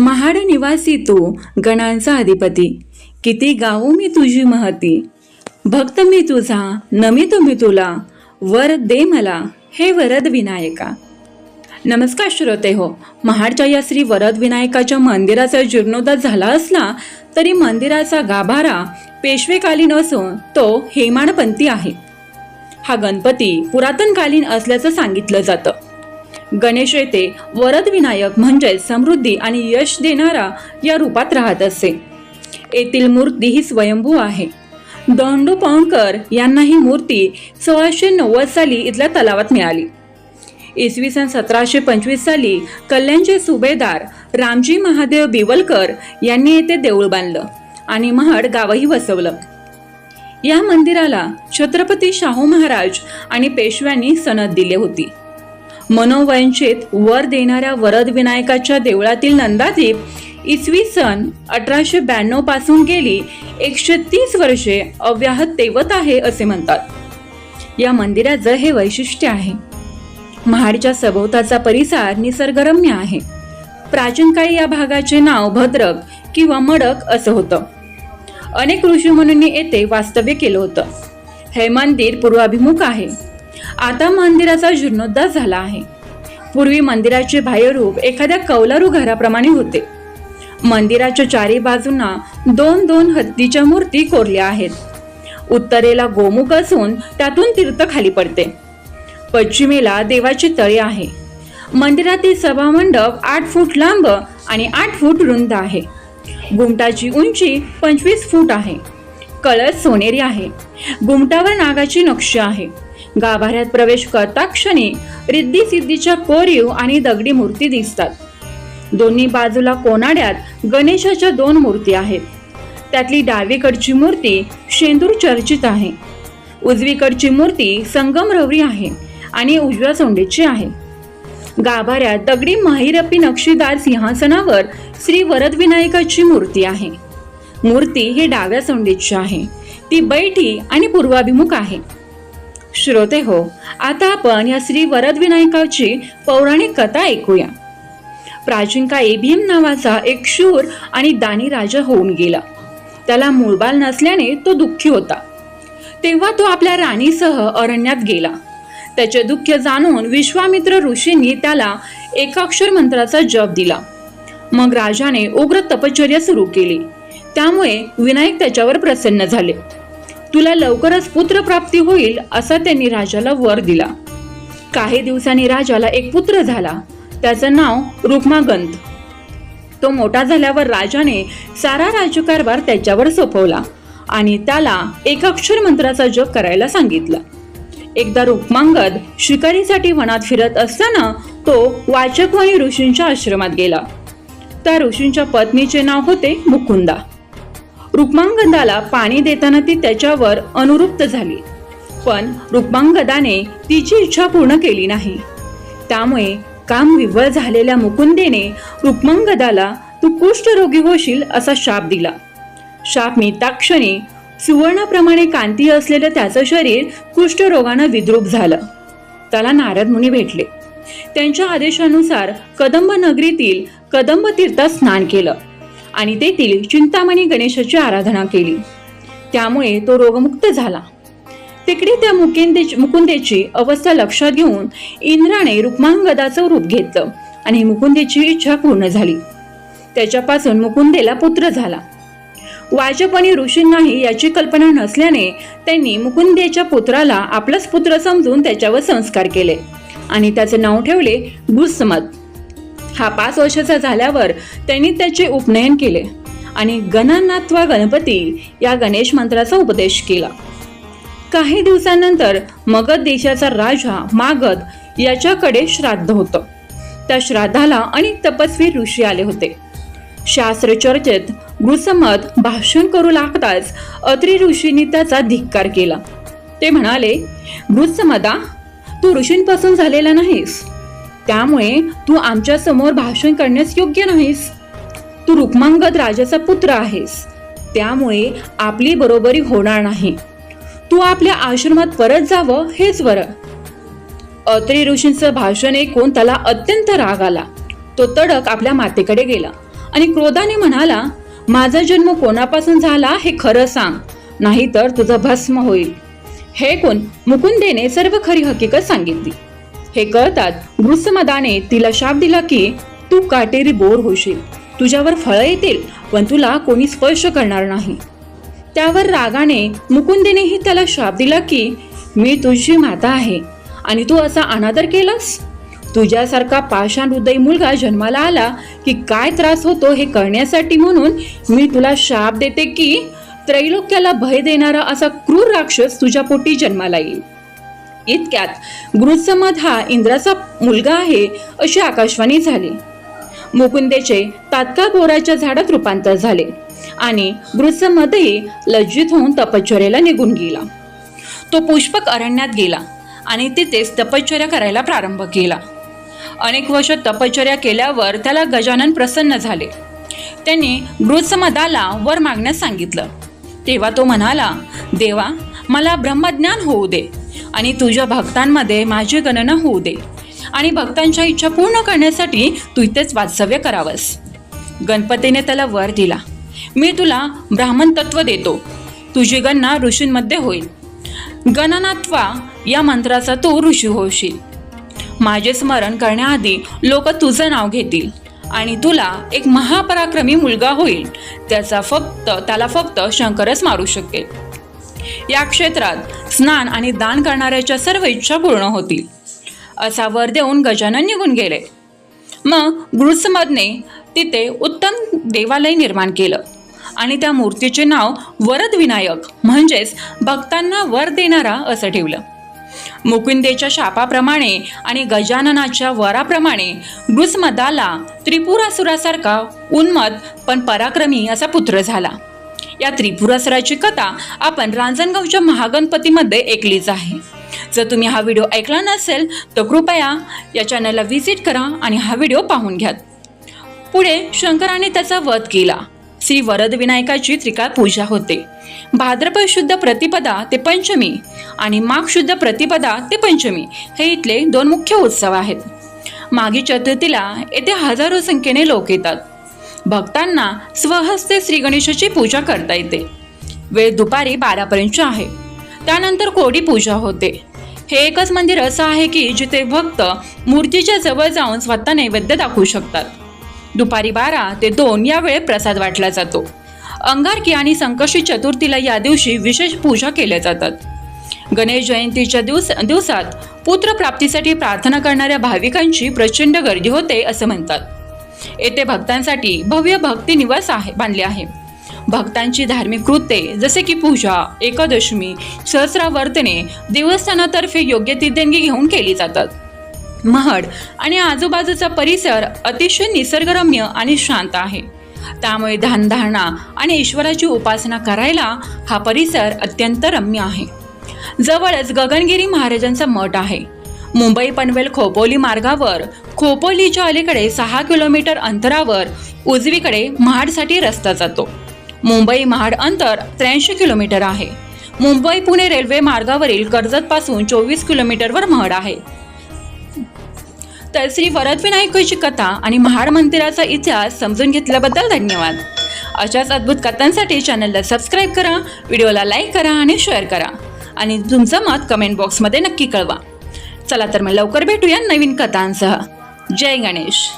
महाड निवासी तू गणांचा अधिपती. किती गाऊ मी तुझी महती. भक्त मी तुझा नमितो मी तुला. वर दे मला हे वरद विनायका. नमस्कार श्रोते हो महाडच्या या श्री वरद विनायकाच्या मंदिराचा जीर्णोद्धार झाला असला तरी मंदिराचा गाभारा पेशवेकालीन असून तो हेमाडपंथी आहे. हा गणपती पुरातनकालीन असल्याचं सांगितलं जातं. गणेश येथे वरद विनायक म्हणजेच समृद्धी आणि यश देणारा या रूपात राहत असे. येथील मूर्ती ही स्वयंभू आहे. दोंडू पावणकर यांना ही मूर्ती सोळाशे नव्वद साली इथल्या तलावात मिळाली. इसवी सन सतराशे पंचवीस साली कल्याणचे सुभेदार रामजी महादेव बिवलकर यांनी येथे देऊळ बांधलं आणि महाड गावही वसवलं. या मंदिराला छत्रपती शाहू महाराज आणि पेशव्यांनी सनद दिली होती. मनोवंचित वर देणाऱ्या वरद विनायकाच्या देवळातील नंदादीप इसवी सन अठराशे ब्याण्णवपासून गेली एकशे तीस वर्षे अव्याहत तेवत आहे असे म्हणतात. या मंदिराचं हे वैशिष्ट्य आहे. महाडच्या सभोवताचा परिसर निसर्गरम्य आहे. प्राचीन काळी या भागाचे नाव भद्रक किंवा मडक असं होतं. अनेक ऋषीमुनींनी येथे वास्तव्य केलं होतं. हे मंदिर पूर्वाभिमुख आहे. आता मंदिराचा जीर्णोद्धार झाला आहे. पूर्वी मंदिराचे बाह्यरूप एखाद्या कौलारू घराप्रमाणे होते. मंदिराच्या चारी बाजूंना दोन दोन हत्तीच्या मूर्ती कोरल्या आहेत. उत्तरेला गोमुख असून त्यातून तीर्थ खाली पडते. पश्चिमेला देवाचे तळे आहे. मंदिरातील सभामंडप आठ फूट लांब आणि आठ फूट रुंद आहे. गुमटाची उंची पंचवीस फूट आहे. कळस सोनेरी आहे. गुमटावर नागाची नक्षी आहे. गाभाऱ्यात प्रवेश करता क्षणी रिद्धी सिद्धीच्या कोरीव आणि दगडी मूर्ती दिसतात. दोन्ही बाजूला कोनाड्यात गणेशाच्या दोन मूर्ती आहेत. त्यातली डावीकडची मूर्ती शेंदूर चर्चित आहे. उजवीकडची मूर्ती संगमरवरी आहे आणि उजव्या सोंडेची आहे. गाभाऱ्यात दगडी माहिरपी नक्षीदार सिंहासनावर श्री वरदविनायकाची मूर्ती आहे. मूर्ती ही डाव्या सोंडेची आहे. ती बैठी आणि पूर्वाभिमुख आहे. श्रोते हो आता आपण या श्री वरदविनायकाची पौराणिक कथा ऐकूया. प्राचीन काळी भीम नावाचा एक शूर आणि दानी राजा होऊन गेला. त्याला मूळबाल नसल्याने तो दुःखी होता. तेव्हा तो आपल्या राणीसह अरण्यात गेला. त्याचे दुःख जाणून विश्वामित्र ऋषींनी त्याला एकाक्षर मंत्राचा जप दिला. मग राजाने उग्र तपश्चर्या सुरू केली. त्यामुळे विनायक त्याच्यावर प्रसन्न झाले. तुला लवकरच पुत्र प्राप्ती होईल असा त्यांनी राजाला वर दिला. काही दिवसांनी राजाला एक पुत्र झाला. त्याचं नाव रुक्मागंत तो मोठा झाल्यावर राजाने सारा राज्यकारभार त्याच्यावर सोपवला आणि त्याला एकाक्षर मंत्राचा जप करायला सांगितला. एकदा रुक्मांगद शिकारीसाठी वनात फिरत असताना तो वाचकवाणी ऋषींच्या आश्रमात गेला. त्या ऋषींच्या पत्नीचे नाव होते मुकुंदा. रुक्मांगदाला पाणी देताना ती त्याच्यावर अनुरुप्त झाली. पण रुक्मांगदाने तिची इच्छा पूर्ण केली नाही. त्यामुळे काम विवळ झालेल्या मुकुंदेने रुक्मांगदाला तू कुष्ठरोगी होशील असा शाप दिला. शाप मिळताक्षणी सुवर्णाप्रमाणे कांती असलेलं त्याचं शरीर कुष्ठरोगानं विद्रूप झालं. त्याला नारद मुनी भेटले. त्यांच्या आदेशानुसार कदंब नगरीतील कदंब तीर्थात स्नान केलं. आणि तेथील चिंतामणी गणेशाची आराधना केली. त्यामुळे तो रोगमुक्त झाला. तिकडे त्या मुकेंदे मुकुंदेची अवस्था लक्षात घेऊन इंद्राने रुक्मांगदाचं रूप घेतलं आणि मुकुंदेची इच्छा पूर्ण झाली. त्याच्यापासून मुकुंदेला पुत्र झाला. वाजप आणि ऋषींनाही याची कल्पना नसल्याने त्यांनी मुकुंदेच्या पुत्राला आपलाच पुत्र समजून त्याच्यावर संस्कार केले आणि त्याचे नाव ठेवले गुस्समत हा पाच वर्षाचा झाल्यावर त्यांनी त्याचे उपनयन केले आणि गणनात्वा गणपती या गणेश मंत्राचा उपदेश केला. काही दिवसांनंतर मगध देशाचा राजा मागध याच्याकडे श्राद्ध होतं. त्या श्राद्धाला अनेक तपस्वी ऋषी आले होते. शास्त्र चर्चेत गृसमत भाषण करू लागताच अत्री ऋषींनी त्याचा धिक्कार केला. ते म्हणाले गृत्समदा तू ऋषींपासून झालेला नाहीस. त्यामुळे तू आमच्यासमोर भाषण करण्यास योग्य नाहीस. तू रुक्मांगद राजाचा पुत्र आहेस. त्यामुळे आपली बरोबरी होणार नाही. तू आपल्या आश्रमात परत जावं हेच बरं. अत्री ऋषींचं भाषण ऐकून त्याला अत्यंत राग आला. तो तडक आपल्या मातेकडे गेला आणि क्रोधाने म्हणाला माझा जन्म कोणापासून झाला हे खरं सांग. नाहीतर तुझं भस्म होईल. हे कोण? मुकुंदेने सर्व खरी हकीकत सांगितली. हे कळतात वृत्समदाने तिला शाप दिला की तू काटेरी बोर होशील. तुझ्यावर फळं येतील पण तुला कोणी स्पर्श करणार नाही. त्यावर रागाने मुकुंदेनेही त्याला शाप दिला की मी तुझी माता आहे आणि तू असा अनादर केलास? तुझ्यासारखा पाषाण हृदय मुलगा जन्माला आला की काय त्रास होतो हे कळण्यासाठी म्हणून मी तुला शाप देते की त्रैलोक्याला भय देणारा असा क्रूर राक्षस तुझ्या पोटी जन्माला येईल. इतक्यात गृत्समद हा इंद्राचा मुलगा आहे अशी आकाशवाणी झाली. मुकुंदेचे तात्काळ बोराच्या झाडात रूपांतर झाले आणि गृत्समदही लज्जित होऊन तपश्चर्याला निघून गेला. तो पुष्पक अरण्यात गेला आणि तिथेच तपश्चर्या करायला प्रारंभ केला. अनेक वर्ष तपश्चर्या केल्यावर त्याला गजानन प्रसन्न झाले. त्यांनी गृत्समदाला वर मागण्यास सांगितलं. तेव्हा तो म्हणाला देवा मला ब्रह्मज्ञान होऊ दे. आणि तुझ्या भक्तांमध्ये माझी गणना होऊ दे. आणि भक्तांच्या इच्छा पूर्ण करण्यासाठी तू इथेच वास्तव्य करावंस. गणपतीने त्याला वर दिला. मी तुला ब्राह्मण तत्व देतो. तुझी गणना ऋषींमध्ये होईल. गणनात्वा या मंत्राचा तू ऋषी होशील. माझे स्मरण करण्याआधी लोक तुझं नाव घेतील आणि तुला एक महापराक्रमी मुलगा होईल. त्याचा फक्त त्याला फक्त शंकरच मारू शकेल. या क्षेत्रात स्नान आणि दान करणाऱ्याच्या सर्व इच्छा पूर्ण होतील. असा वर देऊन गजानन निघून गेले. मग गृत्समदने तिथे उत्तम देवालय निर्माण केलं आणि त्या मूर्तीचे नाव वरद विनायक म्हणजेच भक्तांना वर देणारा असं ठेवलं. मुकुंदेच्या शापाप्रमाणे आणि गजाननाच्या वराप्रमाणे गृस्मदाला त्रिपुरासुरासारखा उन्मत पण पराक्रमी असा पुत्र झाला. या त्रिपुरासराची कथा आपण रांजणगावच्या महागणपतीमध्ये ऐकलीच आहे. जर तुम्ही हा व्हिडिओ ऐकला नसेल तर कृपया या चॅनलला व्हिजिट करा आणि हा व्हिडिओ पाहून घ्या. पुढे शंकराने त्याचा वध केला. श्री वरद विनायकाची त्रिकाळ पूजा होते. भाद्रपद शुद्ध प्रतिपदा ते पंचमी आणि माघ शुद्ध प्रतिपदा ते पंचमी हे इथले दोन मुख्य उत्सव आहेत. मागी चतुर्थीला येथे हजारो संख्येने लोक येतात. भक्तांना स्वहस्ते श्री गणेशाची पूजा करता येते. वेळ दुपारी बारापर्यंत आहे. त्यानंतर कोडी पूजा होते. हे एकच मंदिर असं आहे की जिथे भक्त मूर्तीच्या जवळ जाऊन स्वतः नैवेद्य दाखवू शकतात. दुपारी बारा ते दोन या वेळेत प्रसाद वाटला जातो. अंगारकी आणि संकष्टी चतुर्थीला या दिवशी विशेष पूजा केल्या जातात. गणेश जयंतीच्या दिवस दिवसात पुत्रप्राप्तीसाठी प्रार्थना करणाऱ्या भाविकांची प्रचंड गर्दी होते असं म्हणतात. येथे भक्तांसाठी भव्य भक्ती निवास आहे बांधले आहे. भक्तांची धार्मिक कृत्ये जसे की पूजा एकादशमी सहस्रावर्तने देवस्थानातर्फे योग्य ती देणगी घेऊन केली जातात. महड आणि आजूबाजूचा परिसर अतिशय निसर्गरम्य आणि शांत आहे. त्यामुळे ध्यानधारणा आणि ईश्वराची उपासना करायला हा परिसर अत्यंत रम्य आहे. जवळच गगनगिरी महाराजांचा मठ आहे. मुंबई पनवेल खोपोली मार्गावर खोपोलीच्या अलीकडे सहा किलोमीटर अंतरावर उजवीकडे महाडसाठी रस्ता जातो. मुंबई महाड अंतर त्र्याऐंशी किलोमीटर आहे. मुंबई पुणे रेल्वे मार्गावरील कर्जतपासून चोवीस किलोमीटरवर महड आहे. तर श्री वरदविनायकची कथा आणि महाड मंदिराचा इतिहास समजून घेतल्याबद्दल धन्यवाद. अशाच अद्भुत कथांसाठी चॅनलला सबस्क्राईब करा व्हिडिओला लाईक करा आणि शेअर करा. आणि तुमचं मत कमेंट बॉक्समध्ये नक्की कळवा. चला तर मग लवकर भेटूया नवीन कथांसह. जय गणेश.